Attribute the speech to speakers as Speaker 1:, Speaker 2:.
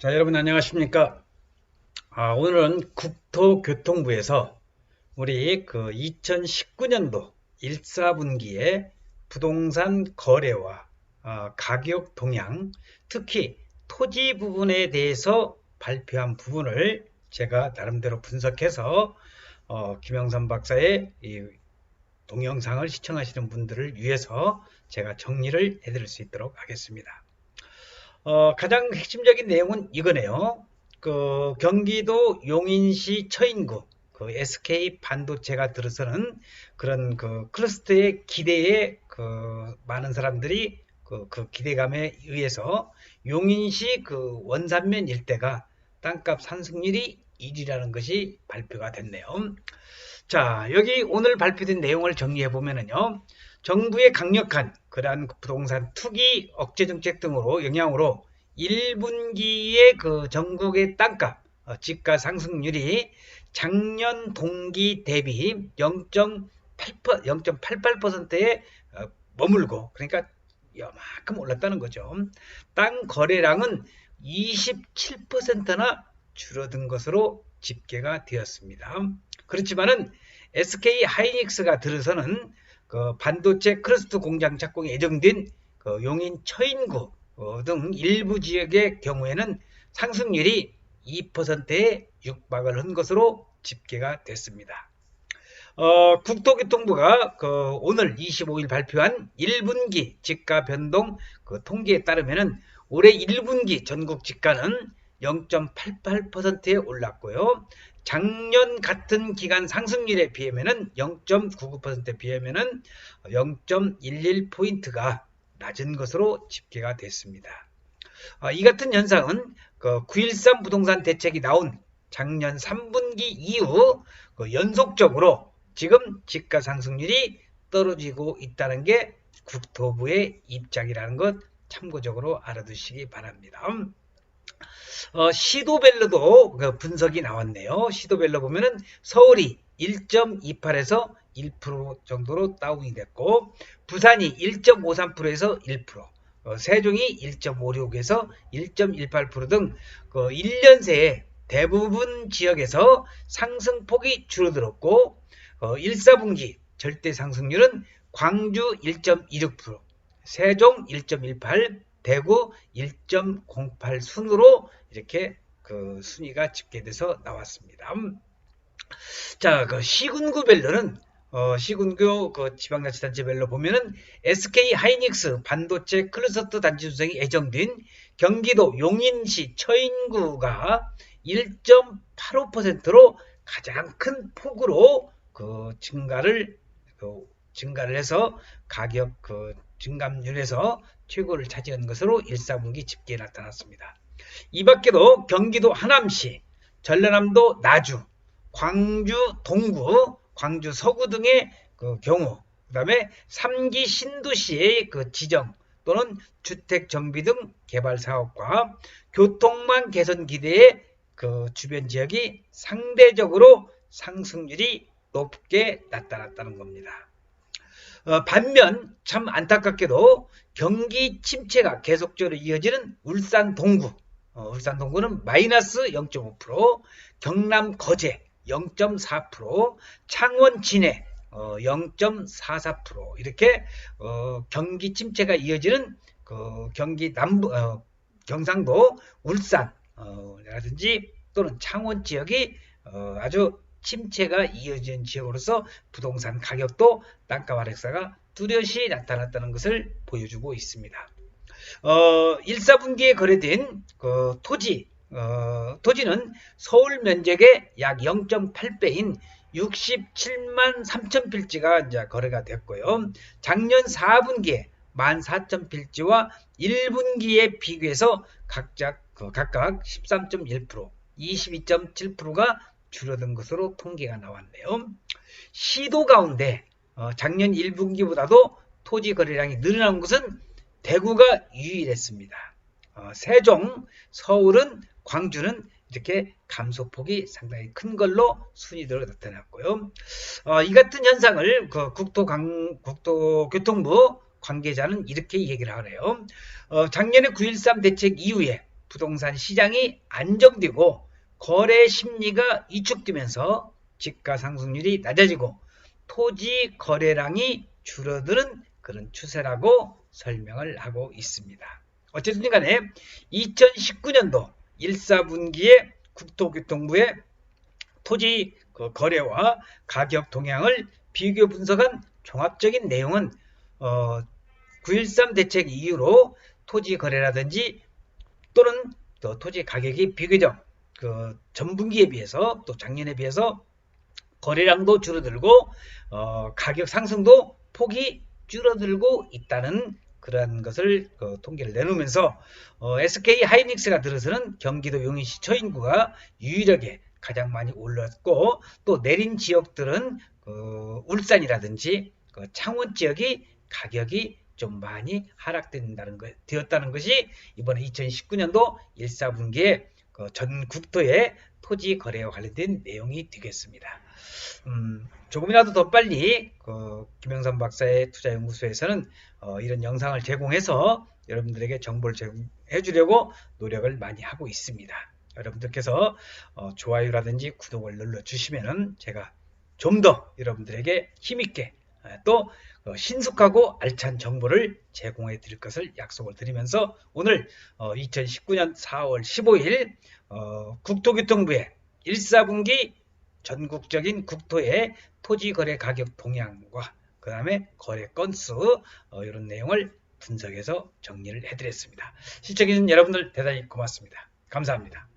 Speaker 1: 자, 여러분 안녕하십니까? 아, 오늘은 국토교통부에서 우리 그 2019년도 1, 4분기에 부동산 거래와 어, 가격 동향, 특히 토지 부분에 대해서 발표한 부분을 제가 나름대로 분석해서 어, 김영선 박사의 이 동영상을 시청하시는 분들을 위해서 제가 정리를 해드릴 수 있도록 하겠습니다. 어, 가장 핵심적인 내용은 이거네요. 그 경기도 용인시 처인구 그 SK 반도체가 들어서는 그런 그 클러스터의 기대에 그 많은 사람들이 그, 그 기대감에 의해서 용인시 그 원산면 일대가 땅값 상승률이 1위라는 것이 발표가 됐네요. 자, 여기 오늘 발표된 내용을 정리해 보면은요. 정부의 강력한 그러한 부동산 투기 억제 정책 등으로 영향으로 1분기의 그 전국의 땅값 어, 집가 상승률이 작년 동기 대비 0.8 0.88%에 어, 머물고 그러니까 요만큼 올랐다는 거죠. 땅 거래량은 27%나 줄어든 것으로 집계가 되었습니다. 그렇지만은 SK 하이닉스가 들어서는 그 반도체 크러스트 공장 착공이 예정된 그 용인 처인구 어, 등 일부 지역의 경우에는 상승률이 2%에 육박을 한 것으로 집계가 됐습니다. 어, 국토교통부가 그 오늘 25일 발표한 1분기 집가 변동 그 통계에 따르면은 올해 1분기 전국 집가는 0.88%에 올랐고요. 작년 같은 기간 상승률에 비하면은 0.99%에 비하면은 0.11포인트가 낮은 것으로 집계가 됐습니다. 어, 이 같은 현상은 그9.13 부동산 대책이 나온 작년 3분기 이후 그 연속적으로 지금 집가 상승률이 떨어지고 있다는 게 국토부의 입장이라는 것 참고적으로 알아두시기 바랍니다. 어, 시도별로도 그 분석이 나왔네요. 시도별로 보면은 서울이 1.28에서 1% 정도로 다운이 됐고 부산이 1.53%에서 1%, 어, 세종이 1.56에서 1.18%등 그 1년 새에 대부분 지역에서 상승폭이 줄어들었고 어, 1, 4분기 절대 상승률은 광주 1.26%, 세종 1.18, 대구 1.08 순으로 이렇게 그 순위가 집계돼서 나왔습니다. 자, 그 시군구별로는 어, 시군교 그 지방자치단체별로 보면은 SK 하이닉스 반도체 클러스터 단지 조성이 예정된 경기도 용인시 처인구가 1.85%로 가장 큰 폭으로 그 증가를 그 증가를 해서 가격 그 증감률에서 최고를 차지한 것으로 1, 4분기 집계에 나타났습니다. 이 밖에도 경기도 하남시, 전라남도 나주, 광주 동구, 광주 서구 등의 그 경우, 그 다음에 3기 신도시의 그 지정 또는 주택 정비 등 개발 사업과 교통망 개선 기대의 그 주변 지역이 상대적으로 상승률이 높게 나타났다는 겁니다. 어, 반면 참 안타깝게도 경기 침체가 계속적으로 이어지는 울산 동구, 어, 울산 동구는 마이너스 0.5%, 경남 거제 0.4%, 창원 진해 어, 0.44% 이렇게 어, 경기 침체가 이어지는 그 경기 남부 어, 경상도 울산 어, 라든지 또는 창원 지역이 어, 아주 침체가 이어진 지역으로서 부동산 가격도 땅값 하락세가 뚜렷이 나타났다는 것을 보여주고 있습니다. 어, 1, 4분기에 거래된 그 토지, 어, 토지는 서울 면적의 약 0.8배인 67만 3천 필지가 이제 거래가 됐고요. 작년 4분기에 1만 4천 필지와 1분기에 비교해서 각자 그 각각 13.1%, 22.7%가 줄어든 것으로 통계가 나왔네요. 시도 가운데 어, 작년 1분기보다도 토지 거래량이 늘어난 것은 대구가 유일했습니다. 어, 세종, 서울은 광주는 이렇게 감소폭이 상당히 큰 걸로 순위대로 나타났고요. 어, 이 같은 현상을 그 국토강, 국토교통부 관계자는 이렇게 얘기를 하네요. 어, 작년에 9.13 대책 이후에 부동산 시장이 안정되고 거래 심리가 위축되면서 집가 상승률이 낮아지고 토지 거래량이 줄어드는 그런 추세라고 설명을 하고 있습니다. 어쨌든 간에 2019년도 1사분기에 국토교통부의 토지 그 거래와 가격 동향을 비교 분석한 종합적인 내용은 어, 9.13 대책 이후로 토지 거래라든지 또는 또 토지 가격이 비교적 그 전분기에 비해서 또 작년에 비해서 거래량도 줄어들고 어, 가격 상승도 폭이 줄어들고 있다는 그러한 것을 그 통계를 내놓으면서 어, SK 하이닉스가 들어서는 경기도 용인시 처인구가 유일하게 가장 많이 올랐고 또 내린 지역들은 그 울산이라든지 그 창원 지역이 가격이 좀 많이 하락된다는 것, 되었다는 것이 이번에 2019년도 1 사분기에 그 전국토의 토지 거래와 관련된 내용이 되겠습니다. 음, 조금이라도 더 빨리 그 김영선 박사의 투자연구소에서는 어, 이런 영상을 제공해서 여러분들에게 정보를 제공해 주려고 노력을 많이 하고 있습니다. 여러분들께서 어, 좋아요라든지 구독을 눌러 주시면은 제가 좀 더 여러분들에게 힘있게 어, 또 어, 신속하고 알찬 정보를 제공해 드릴 것을 약속을 드리면서 오늘 어, 2019년 4월 15일 어, 국토교통부의 1사분기 전국적인 국토의 토지 거래 가격 동향과 그 다음에 거래 건수 어, 이런 내용을 분석해서 정리를 해드렸습니다. 시청해주신 여러분들 대단히 고맙습니다. 감사합니다.